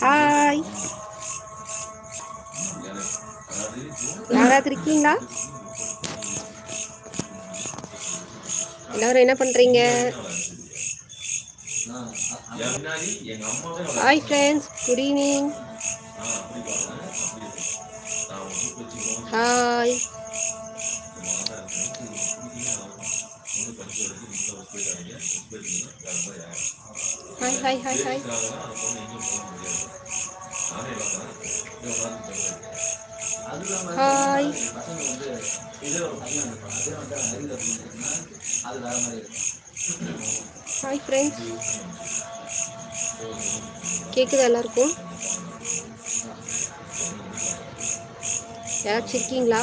Hi யாராவது இருக்கீங்களா? எல்லாரும் என்ன பண்றீங்க? Hi friends good evening hi hi hi hi hi hi hi friends கேட்குதா எல்லாருக்கும்? யாராச்சும் இருக்கீங்களா?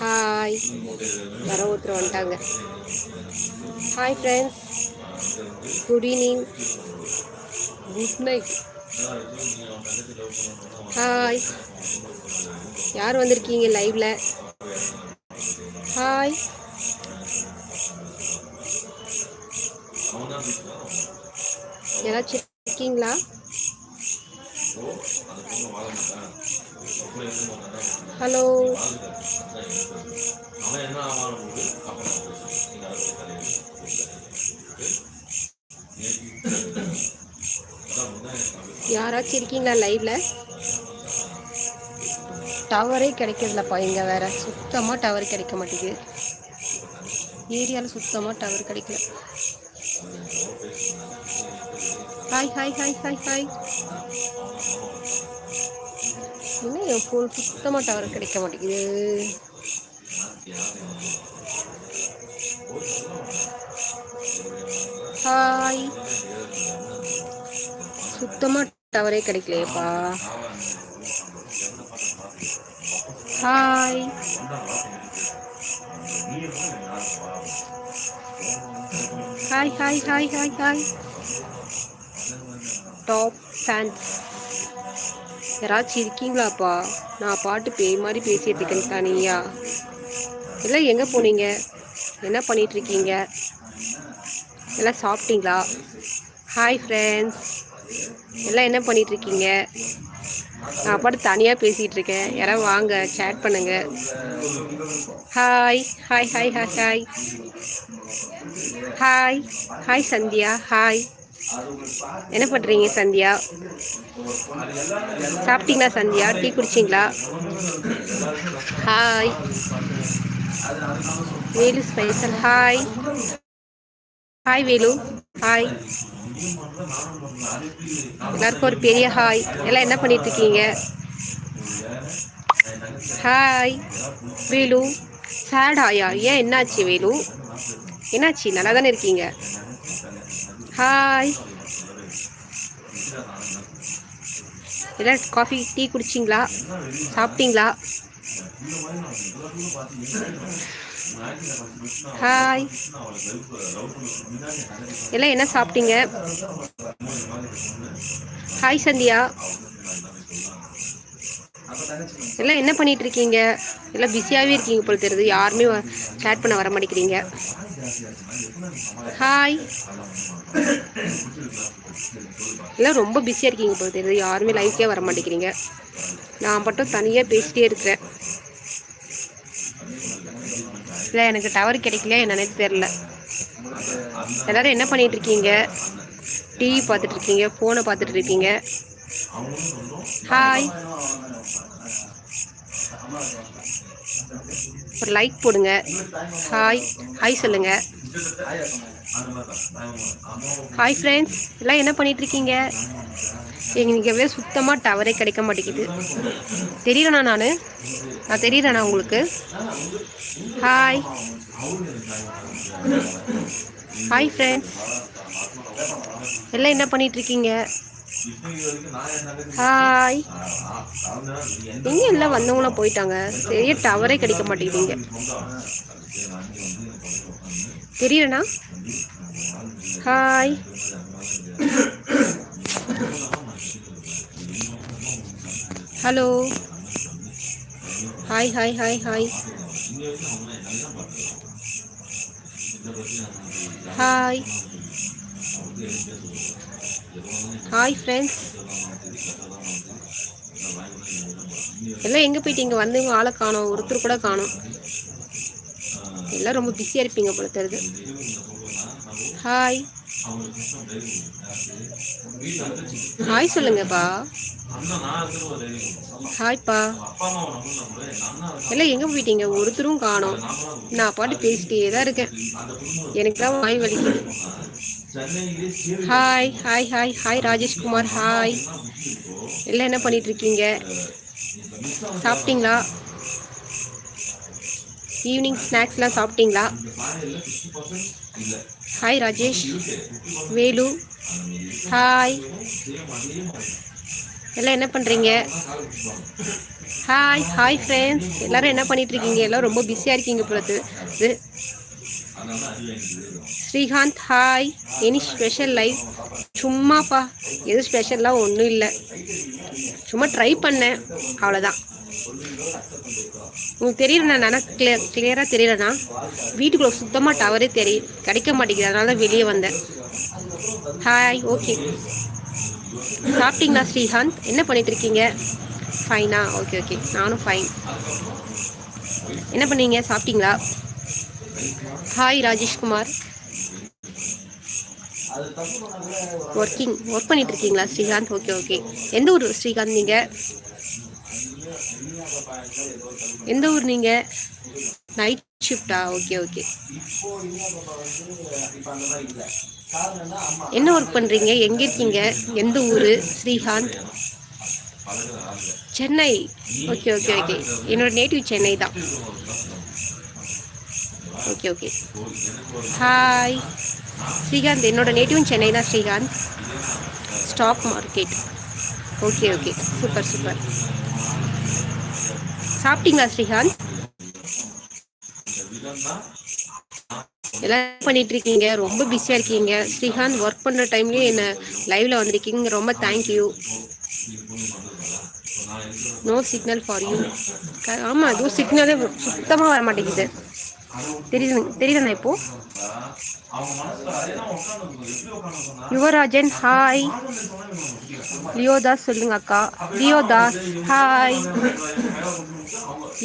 ஹாய் யாரோ ஒருத்தர் வந்துட்டாங்க. Hi friends good evening good night hi யார் வந்திருக்கீங்க லைவ்ல ஹாய் யாராச்சும் இருக்கீங்களா? ஹலோ யாராச்சும் இருக்கீங்களா லைவ்ல? டவரே கிடைக்கிறதில்லப்பா இங்க வேற. சுத்தமாக டவர் கிடைக்க மாட்டேங்குது. ஏரியாவில் சுத்தமாக டவர் கிடைக்கல. Hi hi hi hi hi என்ன என் ஃபோன் சுத்தமாக டவர் கிடைக்க மாட்டேங்குது? ஹாய் சுத்தமாக டவரே கிடைக்கலையப்பா. Hi hi hi hi hi hi top fans யாராச்சும் இருக்கீங்களாப்பா? நான் பாட்டு பேய் மாதிரி பேசிட்டு இருக்கேன் தனியா இல்லை எங்கே போனீங்க? என்ன பண்ணிட்டு இருக்கீங்க? எல்லாம் சாப்பிட்டீங்களா? ஹாய் ஃப்ரெண்ட்ஸ் எல்லாம் என்ன பண்ணிட்டு இருக்கீங்க நான் பாட்டு தனியாக பேசிகிட்டு இருக்கேன் யாராவது வாங்க சேட் பண்ணுங்க. Hi hi hi hi hi hi hi Sandhya. Hi என்ன பண்ணுறீங்க சந்தியா? சாப்பிட்டீங்களா Sandhya? Tea குடிச்சிங்களா? Hi Velu special. Hi hi Velu hi எல்லாருக்கும் ஒரு பெரிய ஹாய் எல்லாம் என்ன பண்ணிட்டு இருக்கீங்க ஹாய் வேலு சேட் ஆயா ஏன் என்னாச்சு வேலு என்னாச்சு? நல்லா தானே இருக்கீங்க? ஹாய் எல்லாம் காஃபி டீ குடிச்சிங்களா? சாப்பிட்டீங்களா? ஹாய் எல்லாம் என்ன சாப்பிட்டீங்க? ஹாய் சந்தியா. எல்லாம் என்ன பண்ணிட்டு இருக்கீங்க? எல்லாம் பிஸியாகவே இருக்கீங்க போல தெரியுது. யாருமே சேட் பண்ண வர மாட்டேங்கிறீங்க. ஹாய் எல்லாம் ரொம்ப பிஸியாக இருக்கீங்க போல தெரியுது. யாருமே லைஃப்கே வர மாட்டேங்கிறீங்க நான் மட்டும் தனியாக பேசிட்டே இருக்கிறேன். இல்லை எனக்கு டவர் கிடைக்கல என்னன்னே தெரில எல்லாரும் என்ன பண்ணிட்டு இருக்கீங்க? டிவி பார்த்துட்டு இருக்கீங்க ஃபோனை பார்த்துட்டு இருக்கீங்க. ஹாய் ஒரு லைக் போடுங்க. ஹாய் ஹாய் சொல்லுங்க. ஹாய் ஃப்ரெண்ட்ஸ் எல்லாம் என்ன பண்ணிட்டு இருக்கீங்க எங்களுக்கு எவ்வளோ சுத்தமாக டவரே கிடைக்க மாட்டேங்குது. தெரியலண்ணா நான்? நான் தெரியலண்ணா உங்களுக்கு? ஹாய் ஹாய் ஃப்ரெண்ட்ஸ் எல்லாம் என்ன பண்ணிட்டு இருக்கீங்க ஹாய் எங்க எல்லாம் வந்தவங்களாம் போயிட்டாங்க? பெரிய டவரே கிடைக்க மாட்டேங்குதுங்க தெரியலண்ணா. Hi hello hi hi hi hi hi hi friends எல்லாம் எங்கே போயிட்டீங்க வந்து ஆளை காணும். ஒருத்தர் கூட காணும். எல்லாம் ரொம்ப பிஸியாக இருப்பீங்க போல தெரியுது. ஹாய் ஹாய் சொல்லுங்கப்பா. ஹாய்ப்பா எல்லாம் எங்கே போயிட்டீங்க? ஒருத்தரும் காணும். நான் பாட்டு பேசிட்டே தான் இருக்கேன். எனக்கு தான் வாய் வலிக்குது. Hi hi hi hi Rajeshkumar hi எல்லாம் என்ன பண்ணிட்டு இருக்கீங்க சாப்பிட்டீங்களா ஈவினிங் ஸ்நாக்ஸ்லாம் சாப்பிட்டீங்களா? ஹாய் ராஜேஷ் வேலு. ஹாய் எல்லாம் என்ன பண்ணுறீங்க ஹாய் ஹாய் ஃப்ரெண்ட்ஸ் எல்லோரும் என்ன பண்ணிட்டு இருக்கீங்க எல்லாம் ரொம்ப பிஸியாக இருக்கீங்க போகிறது இது Srikanth hi any special life சும்மாப்பா எது ஸ்பெஷல்லாம் ஒன்றும் இல்லை. சும்மா ட்ரை பண்ணேன். அவ்வளோதான் உங்களுக்கு தெரியலண்ணா நல்லா கிளியர் கிளியராக தெரியலண்ணா. வீட்டுக்குள்ளே சுத்தமாக டவரே தெரிய கிடைக்க மாட்டேங்குது. அதனால தான் வெளியே வந்தேன். ஹாய் ஓகே சாப்பிட்டீங்களா ஸ்ரீகாந்த்? என்ன பண்ணிட்டு இருக்கீங்க? ஃபைனா ஓகே ஓகே நானும் ஃபைன் என்ன பண்ணீங்க? சாப்பிட்டீங்களா? ஹாய் ராஜேஷ்குமார் ஒர்க்கிங் ஒர்க் பண்ணிட்டு இருக்கீங்களா ஸ்ரீகாந்த்? ஓகே ஓகே எந்த ஊர் ஸ்ரீகாந்த் நீங்கள் எந்த ஊர் நீங்கள் நைட் ஷிஃப்டா ஓகே ஓகே என்ன ஒர்க் பண்ணுறீங்க எங்கே இருக்கீங்க? எந்த ஊர் Srikanth? Chennai. Okay okay okay என்னோட நேட்டிவ் சென்னை தான். Okay okay. ஹாய் ஸ்ரீகாந்த் என்னோட நேட்டிவும் சென்னை தான் Srikanth. Stock market okay okay. Super super சாப்பிட்டீங்களா ஸ்ரீகாந்த்? எல்லாம் பண்ணிட்டு இருக்கீங்க ரொம்ப பிஸியாக இருக்கீங்க. ஸ்ரீகாந்த் ஒர்க் பண்ணுற டைம்லேயும் என்ன லைவ்ல வந்திருக்கீங்க. ரொம்ப thank you no signal for you ஆமாம் அதுவும் சிக்னலே சுத்தமாக வர மாட்டேங்குது தெரியுது தெரியுதுண்ணா இப்போ? யுவராஜன் ஹாய் லியோதாஸ் சொல்லுங்க அக்கா. Leodas hi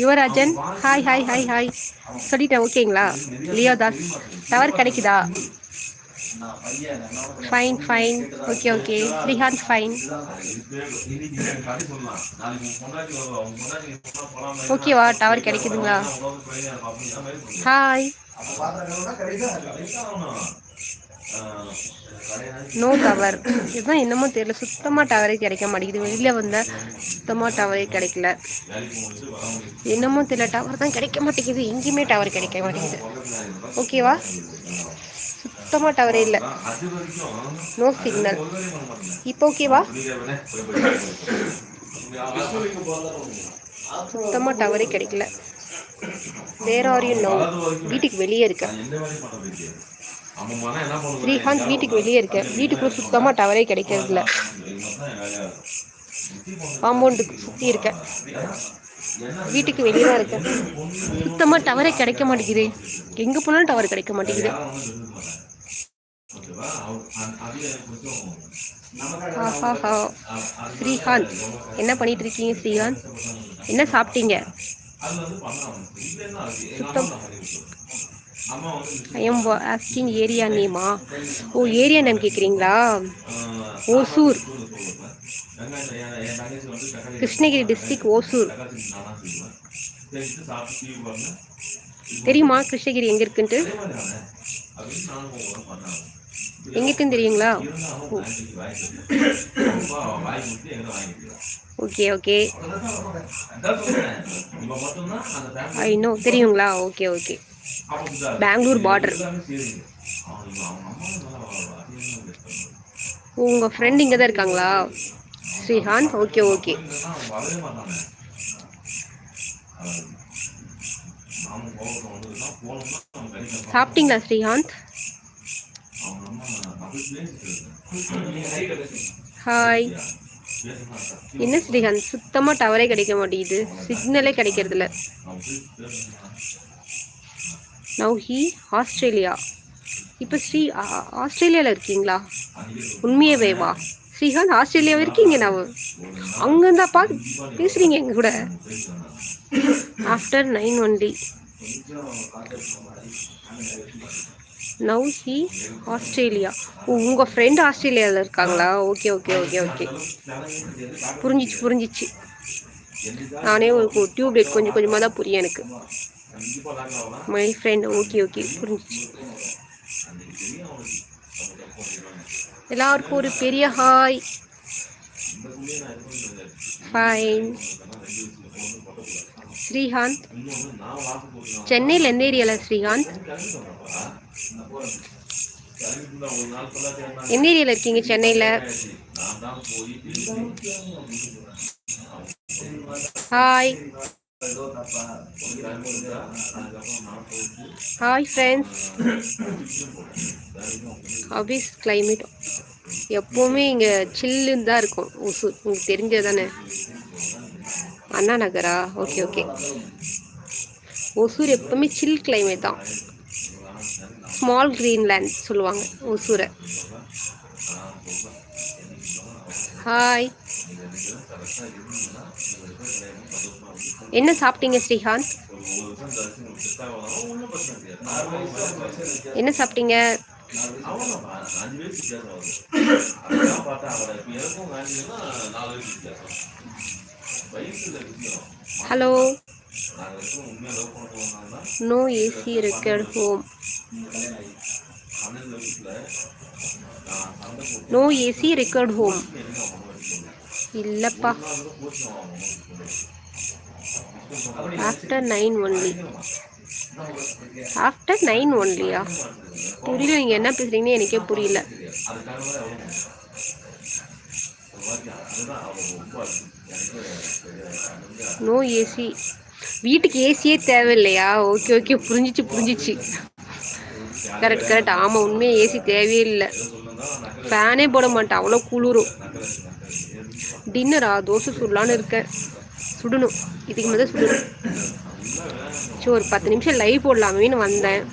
Yuvarajan hi hi hi hi சொல்லிட்டேன் ஓகேங்களா? லியோதாஸ் டவர் கிடைக்குதா? Fine fine okay okay Srikanth fine ஓகேவா டவர் கிடைக்குதுங்களா? ஹாய் நோ டவர் இதுதான் என்னமோ தெரியல. சுத்தமாக டவரே கிடைக்க மாட்டேங்குது. வெளியில் வந்தால் சுத்தமாக டவரே கிடைக்கல. என்னமோ தெரியல. டவர் தான் கிடைக்க மாட்டேங்குது. எங்கேயுமே டவர் கிடைக்க மாட்டேங்குது. ஓகேவா சுத்தமாக டவரே இல்லை. நோ சிக்னல் இப்போ ஓகேவா சுத்தமாக டவரே கிடைக்கல. வேற ஆரியும் நோ வீட்டுக்கு வெளியே இருக்கேன் ஸ்ரீகாந்த் வீட்டுக்கு வெளியே இருக்கேன் வீட்டுக்குள்ள சுத்தமாக டவரே கிடைக்கிறதுல காம்பவுண்டுக்கு சுற்றி இருக்கேன் வீட்டுக்கு வெளியே தான் இருக்கேன் சுத்தமாக டவரே கிடைக்க மாட்டேங்குது. எங்கே போனாலும் டவர் கிடைக்க மாட்டேங்குது. ஸ்ரீகாந்த் என்ன பண்ணிட்டு இருக்கீங்க ஸ்ரீகாந்த்? என்ன சாப்பிட்டீங்க? சுத்தம். ஐ எம் ஆஸ்கிங் ஏரியா நேமா ஓ ஏரியா நேம் கேட்குறீங்களா ஓசூர். கிருஷ்ணகிரி டிஸ்ட்ரிக் ஓசூர். தெரியுமா கிருஷ்ணகிரி எங்கே இருக்குன்ட்டு? எங்க தெரியுங்களா? Okay okay. ஐ நோ தெரியுங்களா? Okay okay. பெங்களூர் பார்டர் உங்கள் ஃப்ரெண்ட் இங்கே தான் இருக்காங்களா? ஸ்ரீகாந்த் ஓகே ஓகே சாப்பிட்டீங்களா ஸ்ரீகாந்த் ஹாய் என்ன ஸ்ரீகாந்த் சுத்தமாக டவரே கிடைக்க மாட்டேங்குது. சிக்னலே கிடைக்கிறதில்ல. Now he Australia. இப்போ ஸ்ரீ ஆ- ஆஸ்திரேலியாவில் இருக்கீங்களா? உண்மையவே வா. ஸ்ரீகாந்த் ஆஸ்திரேலியாவே இருக்கீங்க நான். பார்த்து பேசுகிறீங்க எங்க கூட. After nine only now he Australia. ஓ உங்கள் ஃப்ரெண்ட் ஆஸ்திரேலியாவில் இருக்காங்களா? ஓகே ஓகே ஓகே ஓகே புரிஞ்சிச்சு புரிஞ்சிச்சு. நானே ஒரு டியூப் லைட் கொஞ்சம் கொஞ்சமாக தான் புரியும் எனக்கு. மை ஃப்ரெண்ட் ஓகே ஓகே புரிஞ்சிச்சு. எல்லாருக்கும் ஒரு பெரிய ஹாய் ஃபைன் ஸ்ரீகாந்த். சென்னையில் எந்த ஏரியாவில் ஸ்ரீகாந்த். எந்த ஏரியாவில் இருக்கீங்க சென்னையில்? ஹாய் ஹாய் ஃப்ரெண்ட்ஸ் ஹபிஸ் கிளைமேட் எப்போவுமே இங்கே சில்லுன்னு தான் இருக்கும். ஒசூர் உங்களுக்கு தெரிஞ்சது தானே? அண்ணா நகரா? ஓகே ஓகே ஒசூர் எப்பவுமே சில் கிளைமேட் தான். ஸ்மால் க்ரீன்லேண்ட் சொல்லுவாங்க ஒசூரை ஹாய் என்ன சாப்பிட்டீங்க ஸ்ரீகாந்த்? என்ன சாப்பிட்டீங்க? Hello. No AC record home no AC record home இல்லைப்பா. After nine only after nine ஒன்லியா புரியல நீங்கள் என்ன பேசுகிறீங்கன்னு எனக்கே புரியல. நோ ஏசி வீட்டுக்கு ஏசியே தேவையில்லையா? ஓகே ஓகே புரிஞ்சிச்சு புரிஞ்சிச்சு. கரெக்ட் கரெக்ட் ஆமாம் உண்மையாக ஏசி தேவையே இல்லை. ஃபேனே போட மாட்டேன். அவ்வளோ குளிரும். டின்னரா தோசை சுடலான்னு இருக்கேன். சுடணும். இதுக்கு மேலே சுடணும். சரி ஒரு பத்து நிமிஷம் லைவ் போடலாமேன்னு வந்தேன்.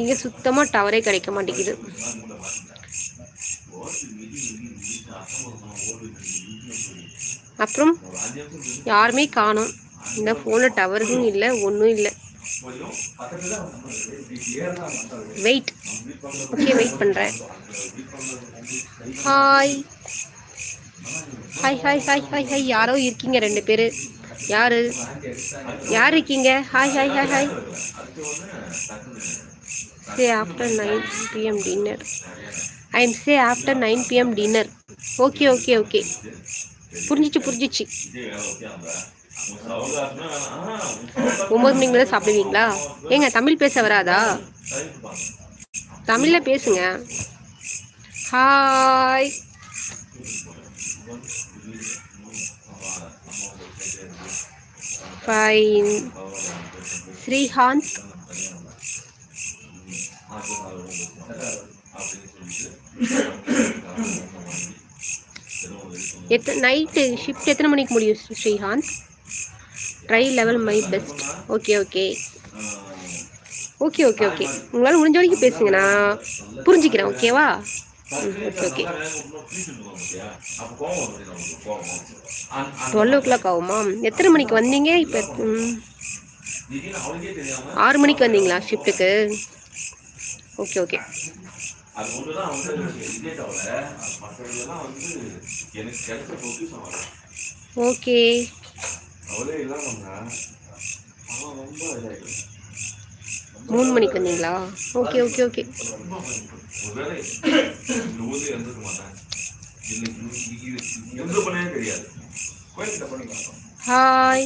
இங்கே சுத்தமாக டவரே கிடைக்க மாட்டேங்குது. அப்புறம் யாருமே காணோம். இந்த ஃபோனில் டவரும் இல்லை ஒன்றும் இல்லை. வெயிட் ஓகே வெயிட் பண்ணுறேன் hi hi hi hi hi hi யாரோ இருக்கீங்க ரெண்டு பேர். யாரு? யார் இருக்கீங்க? Hi hi hi hi say after nine PM dinner I am say after nine PM dinner okay okay okay புரிஞ்சிச்சு புரிஞ்சிச்சு. ஒம்பது மணிக்கு மேலே சாப்பிடுவீங்களா? ஏங்க தமிழ் பேச வராதா? தமிழில் பேசுங்க. ஹாய் ஃபைன் ஸ்ரீஹாந்த் எத்தனை நைட்டு ஷிஃப்ட் எத்தனை மணிக்கு முடியும் Sri- try level my best okay okay okay okay okay உங்களால் முடிஞ்ச வரைக்கும் பேசுங்க நான் புரிஞ்சுக்கிறேன் ஓகேவா டுவெல் ஓ கிளாக் ஆகுமா? எத்தனை மணிக்கு வந்தீங்க இப்போ? ஆறு மணிக்கு வந்தீங்களா ஷிஃப்ட்டுக்கு ஓகே ஓகே அது ஒண்ணுதான் வந்து இதே தவிர மற்றதெல்லாம் வந்து எனக்கு கிடைச்ச பொக்கிஷம் அவள். ஓகே அவளே அவன் ரொம்ப இதாயிடும் மூணு மணிக்கு வந்தீங்களா? Okay okay okay. Hi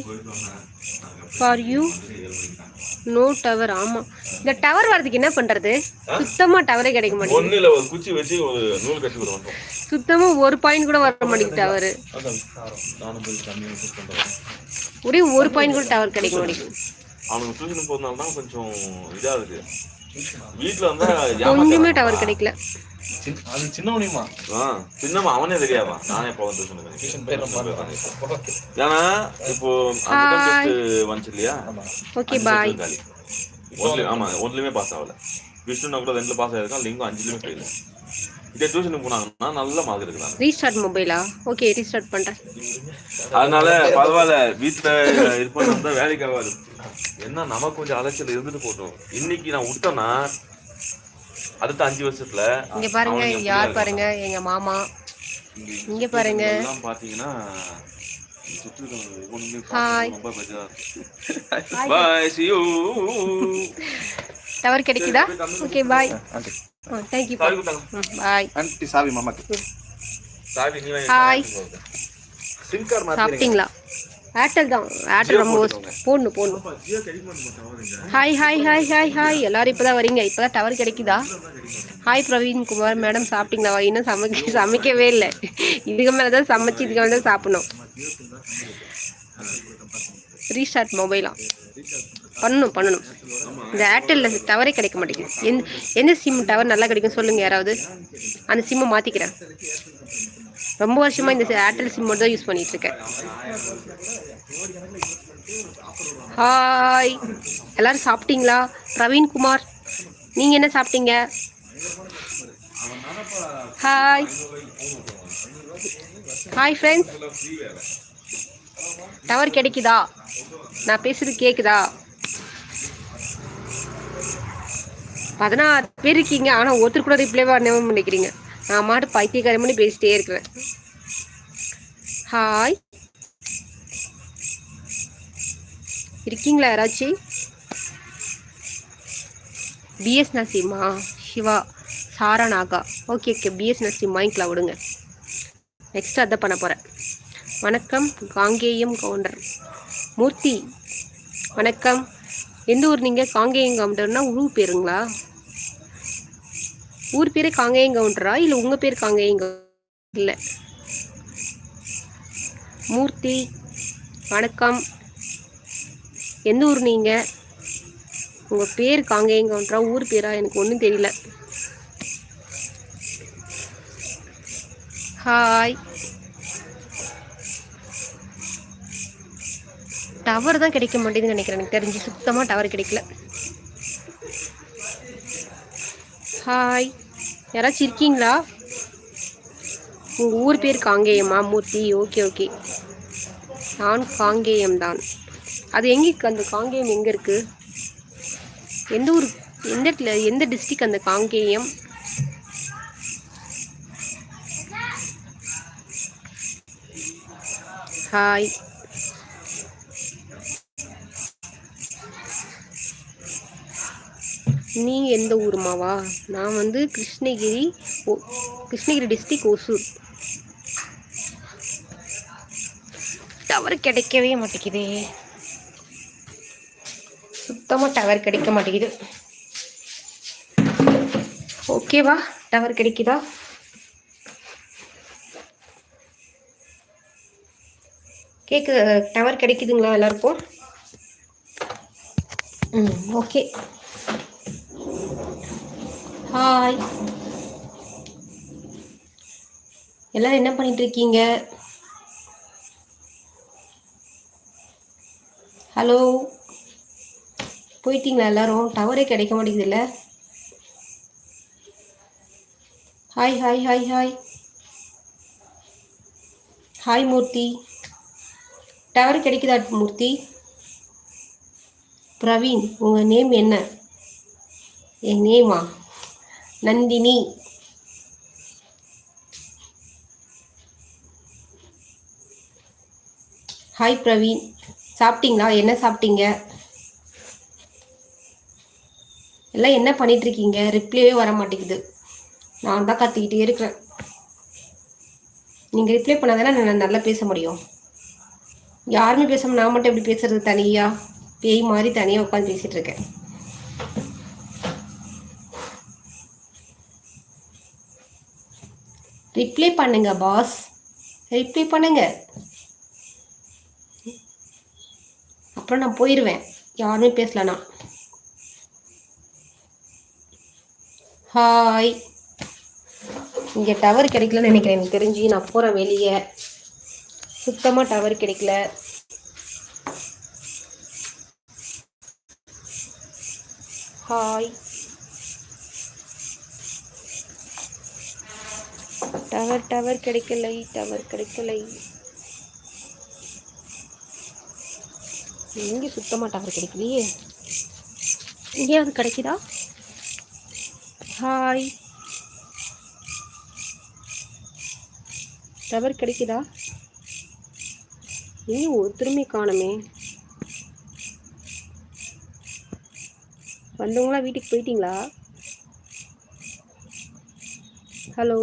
for you no tower ஆமாம் இந்த டவர் வரதுக்கு என்ன பண்ணுறது சுத்தமாக டவரே கிடைக்க மாட்டேங்குது. இல்லை ஒரு குச்சி வச்சு ஒரு நூல் கட்டி விட மாட்டோம் சுத்தமாக ஒரு பாயிண்ட் கூட வர மாட்டேங்குது டவர் ஒரே ஒரு பாயிண்ட் கூட டவர் கிடைக்க மாட்டேங்குது. அவனுக்கு டியூஷன் போகிறதுனால தான் கொஞ்சம் இதா இருக்கு. வீட்டில் வந்தா ஏமாத்த டவர் கிடைக்கல. சின்ன- அது சின்னவனையுமா ஆ சின்னம்மா அவனே தெரியாதா? நானே இப்போ வந்து பாருங்க ஏன்னா இப்போ வந்துச்சு இல்லையா ஓகே பாய் ஆமா. ஒன்லியுமே பாஸ் ஆகல. விஷ்ணுனா கூட ரெண்டுல பாஸ் ஆயிருக்கான் லிங்கம் அஞ்சுலயுமே ஃபெயில் இதே டியூஷனுக்கு போனாங்கன்னா நல்ல மார்க் எடுக்கிறாங்க. ரீஸ்டார்ட் மொபைலா ஓகே ரீஸ்டார்ட் பண்ணுறேன் அதனால பரவாயில்ல வீட்டுல இருப்பது இருந்தா வேலைக்கு ஆகாது. என்ன நமக்கு கொஞ்சம் அலைச்சல் இருந்துட்டு போட்டோம். இன்னைக்கு நான் விட்டேன்னா அடுத்த அஞ்சு வருஷத்துல இங்க பாருங்க யார்? பாருங்க எங்க மாமா. இங்க பாருங்க. எல்லாம் பாத்தீங்கன்னா. டவர் கிடைக்குதா? ஓகே பாய் சாவி கொடுத்தாங்க. பாய் ஆண்டி சாவி மாமாக்கு. சாவி நீ. கொடுங்க. சிம் கார்டு சாப்பிட்டீங்களா? ஏர்டெல் தான். ஏர்டெல் ரொம்ப போடணும் போடணும். Hi hi hi hi hi எல்லாரும் இப்போ தான் வரீங்க. இப்போ தான் டவர் கிடைக்குதா? ஹாய் பிரவீன் குமார் மேடம் சாப்பிட்டீங்களா? இன்னும் சமைக்க சமைக்கவே இல்லை. இதுக்கு மேலே தான் சமைச்சு இதுக்கு மேலே தான் சாப்பிடணும் ரீஸ்டார்ட் மொபைலா பண்ணணும் பண்ணணும். இந்த ஏர்டெல்லில் டவரே கிடைக்க மாட்டேங்குது. எந்த எந்த சிம் டவர் நல்லா கிடைக்கும் சொல்லுங்கள் யாராவது? அந்த சிம்மை மாற்றிக்கிறேன் ரொம்ப வருஷமாக இந்த ஏர்டெல் சிம் மட்டும் தான் யூஸ் பண்ணிட்டு இருக்கேன் ஹாய் எல்லாரும் சாப்பிட்டீங்களா? பிரவீன் குமார் நீங்கள் என்ன சாப்பிட்டீங்க? ஹாய் ஹாய் ஃப்ரெண்ட்ஸ் டவர் கிடைக்குதா? நான் பேசுறது கேக்குதா? பதினாறு பேர் இருக்கீங்க ஆனால் ஒருத்தர் கூட ரிப்ளை பண்ணவே நினைக்கிறீங்க நான் மாட்டு பைத்தியக்காரம் பண்ணி பேசிட்டே இருக்கிறேன். ஹாய் இருக்கீங்களா யாராச்சும் பிஎஸ் நசீமா சிவா சாரா Naga. Okay okay PS Naseem வாங்கிக்கலாம் விடுங்க. நெக்ஸ்ட் அதை பண்ண போகிறேன் வணக்கம் காங்கேயம் கவுண்டர். மூர்த்தி வணக்கம். எந்த ஊர் நீங்கள் காங்கேயம் கவுண்டர்னா ஊர் பேருங்களா? ஊர் பேரே காங்கேயம் கவுண்டரா இல்லை உங்கள் பேர் காங்கேயம் இல்லை. மூர்த்தி வணக்கம். எந்த ஊர் நீங்கள் உங்கள் பேர் காங்கேயம் கவுண்டரா ஊர் பேரா? எனக்கு ஒன்றும் தெரியல. ஹாய். டவர் தான் கிடைக்க மாட்டேங்குதுன்னு நினைக்கிறேன். எனக்கு தெரிஞ்சு சுத்தமாக டவர் கிடைக்கல. ஹாய். யாராச்சும் இருக்கீங்களா? உங்கள் ஊர் பேர் காங்கேயமா மூர்த்தி. Okay okay. நான் காங்கேயம் தான் அது எங்கே அந்த காங்கேயம் எங்கே இருக்குது எந்த ஊர் எந்த இடத்துல எந்த டிஸ்ட்ரிக் அந்த காங்கேயம்? ஹாய் நீ எந்த ஊருமாவா? நான் வந்து கிருஷ்ணகிரி ஓ- கிருஷ்ணகிரி டிஸ்ட்ரிக் ஒசூர் டவர் கிடைக்கவே மாட்டேங்குதே. சுத்தமாக டவர் கிடைக்க மாட்டேங்குது. ஓகேவா டவர் கிடைக்குதா? கேக்கு டவர் கிடைக்குதுங்களா எல்லாருக்கும்? ம் ஓகே ஹாய் எல்லாரும் என்ன பண்ணிட்டு இருக்கீங்க ஹலோ போயிட்டீங்களா எல்லாரும்? டவரே கிடைக்க மாட்டேங்குதுல்ல? Hi hi hi hi hi Murthy tower கிடைக்குதா மூர்த்தி பிரவீன் உங்கள் நேம் என்ன? என் நேமா நந்தினி. ஹாய் பிரவீன் சாப்பிட்டீங்களா? என்ன சாப்பிட்டீங்க? எல்லாம் என்ன பண்ணிகிட்ருக்கீங்க ரிப்ளையே வர மாட்டேங்குது. நான் தான் கத்திக்கிட்டே இருக்கிறேன். நீங்கள் ரிப்ளை பண்ணாதானே நான் நல்லா பேச முடியும். யாருமே பேசாமல் நான் மட்டும் எப்படி பேசுறது தனியாக பேய் மாதிரி தனியாக உட்காந்து பேசிகிட்ருக்கேன் இருக்கேன். ரிப்ளை பண்ணுங்க பாஸ் ரிப்ளை பண்ணுங்க. அப்புறம் நான் போயிடுவேன் யாருமே பேசலனா. ஹாய் இங்கே டவர் கிடைக்கலன்னு நினைக்கிறேன். எனக்கு தெரிஞ்சு நான் போகிறேன் வெளியே. சுத்தமாக டவர் கிடைக்கல. ஹாய் டவர் டவர் கிடைக்கலை டவர் கிடைக்கலை. இங்கே சுத்தமாக டவர் கிடைக்கலையே? எங்கேயாவது கிடைக்குதா? ஹாய் டவர் கிடைக்குதா? ஏன் ஒருத்தருமே காணுமே. வந்தவங்களாம் வீட்டுக்கு போயிட்டீங்களா? ஹலோ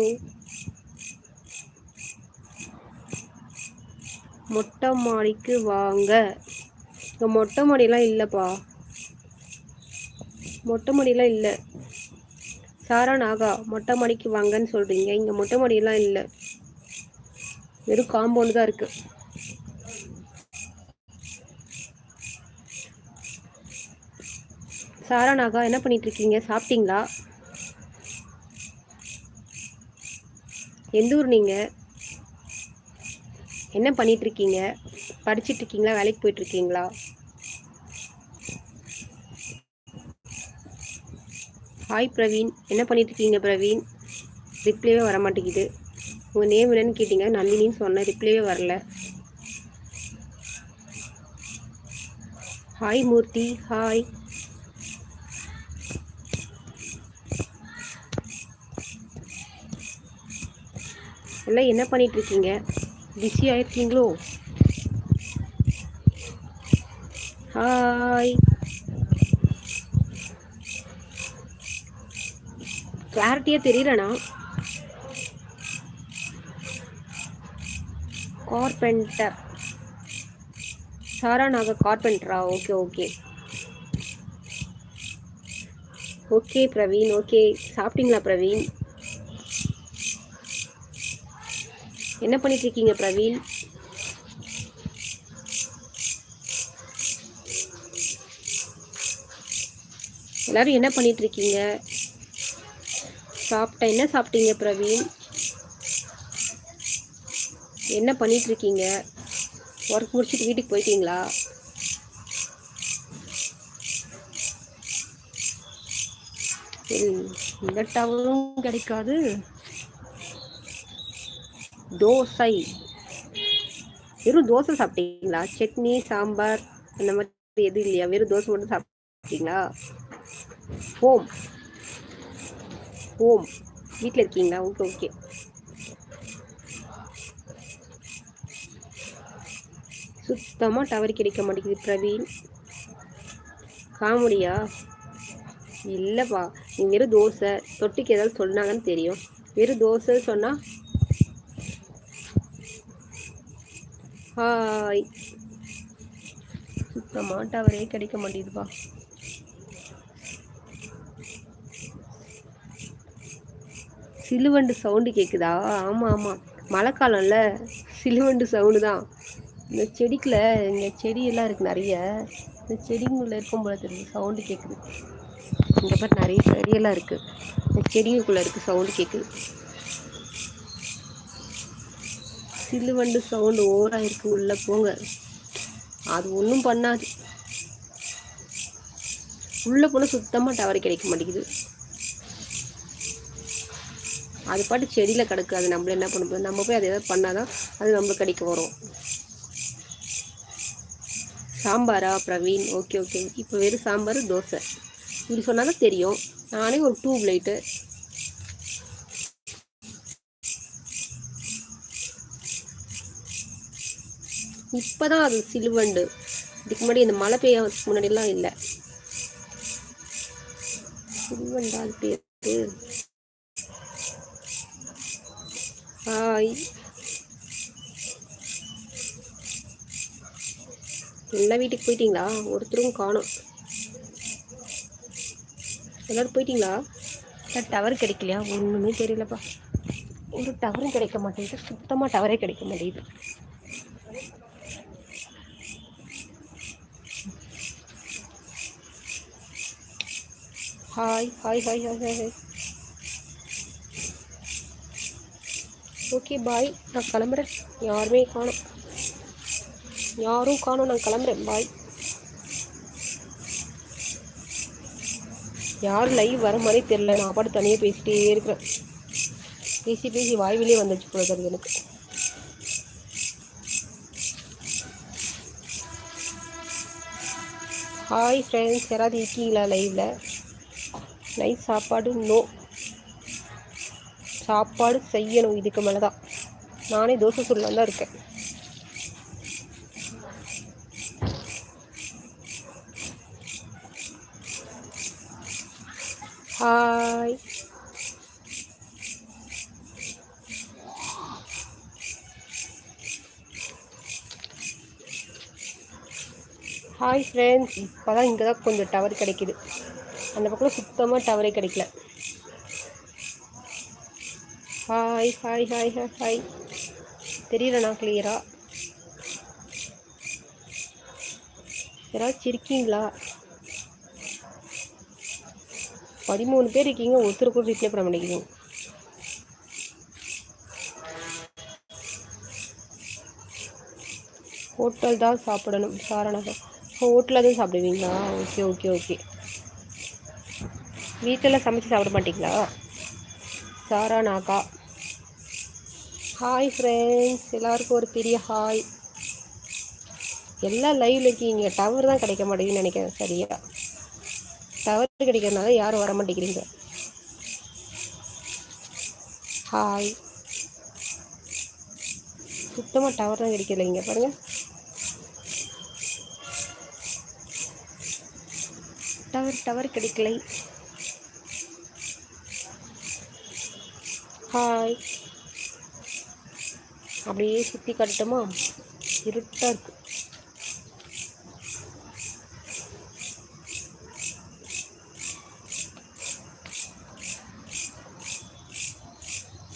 மொட்டை மாடிக்கு வாங்க. இங்கே மொட்டை மாடியெல்லாம் இல்லைப்பா. மொட்டை மாடியெல்லாம் இல்லை. சாரா நாகா மொட்டை மாடிக்கு வாங்கன்னு சொல்கிறீங்க இங்கே மொட்டை மாடியெல்லாம் இல்லை. வெறும் காம்பவுண்டு தான் இருக்குது சாரா நாகா என்ன பண்ணிகிட்ருக்கீங்க இருக்கீங்க சாப்பிட்டீங்களா? எந்த ஊர் நீங்கள் என்ன பண்ணிட்டு இருக்கீங்க படிச்சிட்டு இருக்கீங்களா வேலைக்கு போயிட்டு இருக்கீங்களா ஹாய் பிரவீன். என்ன பண்ணிட்டு இருக்கீங்க பிரவீன்? ரிப்ளைவே வர மாட்டேங்குது உங்கள் நேம் என்னன்னு கேட்டீங்க. நந்தினின்னு சொன்னேன். ரிப்ளைவே வரல. ஹாய் மூர்த்தி. ஹாய் எல்லாம் என்ன பண்ணிட்டு இருக்கீங்க பிஸி ஆயிருக்கீங்களோ ஹாய் கிளாரிட்டியாக தெரியலண்ணா கார்பெண்டர் சாரா நாங்கள் கார்பெண்டரா okay okay okay Praveen. Okay சாப்பிட்டீங்களா பிரவீன்? என்ன பண்ணிட்டு இருக்கீங்க பிரவீன்? எல்லாரும் என்ன பண்ணிட்டு இருக்கீங்க சாப்பிட்டேன் என்ன சாப்பிட்டீங்க பிரவீன்? என்ன பண்ணிட்டு இருக்கீங்க ஒர்க் முடிச்சுட்டு வீட்டுக்கு போயிட்டீங்களா? சரி இந்த கிடைக்காது. தோசை. வெறும் தோசை சாப்பிட்டீங்களா? சட்னி சாம்பார் அந்த மாதிரி எதுவும் இல்லையா? வெறும் தோசை மட்டும் சாப்பிட்டீங்களா? ஹோம். ஹோம். வீட்டில் இருக்கீங்களா? Okay okay. சுத்தமாக டவர் கிடைக்க மாட்டேங்குது பிரவீன். காமெடியா? இல்லைப்பா. நீ வெறும் தோசை. தொட்டுக்கு ஏதாவது சொன்னாங்கன்னு தெரியும். வெறும் தோசை சொன்னால் ஹாய் சுத்தமாக டவரே கிடைக்க மாட்டேங்குதுப்பா சிலுவண்டு சவுண்டு கேட்குதா ஆமாம் ஆமாம் மழை காலம்ல சிலுவண்டு சவுண்டு தான். இந்த செடிக்குள்ள இங்கே செடியெல்லாம் இருக்குது நிறைய. இந்த செடிங்குள்ளே இருக்கும் போல தெரியுது சவுண்டு கேட்குது இங்கே பாரு நிறைய செடியெல்லாம் இருக்குது இந்த செடிங்களுக்குள்ளே இருக்குது சவுண்டு கேட்குது சிலுவண்டு சவுண்டு ஓராக இருக்கு உள்ளே போங்க. அது ஒன்றும் பண்ணாது. உள்ளே போனால் சுத்தமாக டவர் கிடைக்க மாட்டேங்குது. அது பாட்டு செடியில் கிடக்கு. அது நம்மள என்ன பண்ண முடியும் நம்ம போய் அதை எதாவது பண்ணாதான் அது நம்மளுக்கு கிடைக்க வரும். சாம்பாரா? பிரவீன். Okay okay. இப்போ வெறும் சாம்பார் தோசை. இப்படி சொன்னால் தான் தெரியும். நானே ஒரு டியூப் லைட்டு இப்போ தான் அது சிலுவண்டு. இதுக்கு முன்னாடி இந்த மழை பெய்ய முன்னாடிலாம் இல்லை. சிலுவண்டா அது பேர்? ஹாய் எல்லா வீட்டுக்கு போயிட்டீங்களா? ஒருத்தரும் காணோம். எல்லாரும் போயிட்டீங்களா? டவர் கிடைக்கலையா? ஒன்றுமே தெரியலப்பா. ஒரு டவரும் கிடைக்க மாட்டேங்குது. சுத்தமாக டவரே கிடைக்க மாட்டேங்குது. Hi hi hi hi hi hi okay bye நான் கிளம்புறேன். யாருமே காணோம். யாரும் காணோம். நான் கிளம்புறேன். பாய் யாரும் லைவ் வர மாதிரி தெரில நான் பாட்டு தனியாக பேசிகிட்டே இருக்கிறேன். பேசி பேசி வாய்விலே வந்துச்சு போல தருது எனக்கு. ஹாய் ஃப்ரெண்ட்ஸ் யாராவது இருக்கீங்களா லைவில் நைட் சாப்பாடு நோ. சாப்பாடு செய்யணும். இதுக்கு மேலே தான் நானே தோசை சுடலாம் தான் இருக்கேன். ஹாய் ஹாய் ஃப்ரெண்ட்ஸ் இப்போ தான் இங்கே தான் கொஞ்சம் டவர் கிடைக்கிது. அந்த பக்கம் சுத்தமாக டவரே கிடைக்கல. Hi hi hi hi hi தெரியலண்ணா கிளியரா யாராச்சும் இருக்கீங்களா? பதிமூணு பேர் இருக்கீங்க ஒருத்தர் கூட ரிப்ளை பண்ண மாட்டேங்கிறீங்க. ஹோட்டல் தான் சாப்பிடணும் சாரணகம் ஹோட்டலில் தான் சாப்பிடுவீங்களா? ஓகே ஓகே ஓகே வீட்டில் சமைச்சு சாப்பிட மாட்டீங்களா? சாரானாக்கா ஹாய் ஃப்ரெண்ட்ஸ் எல்லாருக்கும் ஒரு பெரிய ஹாய் எல்லாம் லைவ்ல இருக்கீங்க. டவர் தான் கிடைக்க மாட்டேங்குதுன்னு நினைக்கிறேன். சரியா? டவர் கிடைக்கிறதுனால யாரும் வர மாட்டேங்கிறீங்க. ஹாய் சுத்தமாக டவர் தான் கிடைக்கல இங்கே. பாருங்கள் டவர் டவர் கிடைக்கலை. ஹாய் அப்படியே சுற்றி காட்டட்டுமா? இருட்டாக இருக்கு.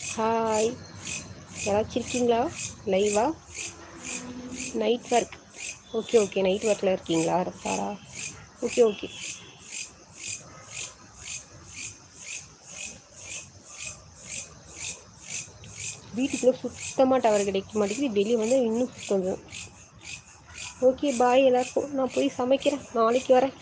ஹாய் யாராச்சும் இருக்கீங்களா? லைவா night work okay okay night ஒர்க்கில் இருக்கீங்களா? ரசாரா ஓகே ஓகே வீட்டுக்குள்ளே சுத்தமாக டவர் கிடைக்க மாட்டேங்குது. வெளியே வந்து இன்னும் சுத்தம் ஓகே பாய் எல்லாருக்கும். நான் போய் சமைக்கிறேன். நாளைக்கு வரேன்.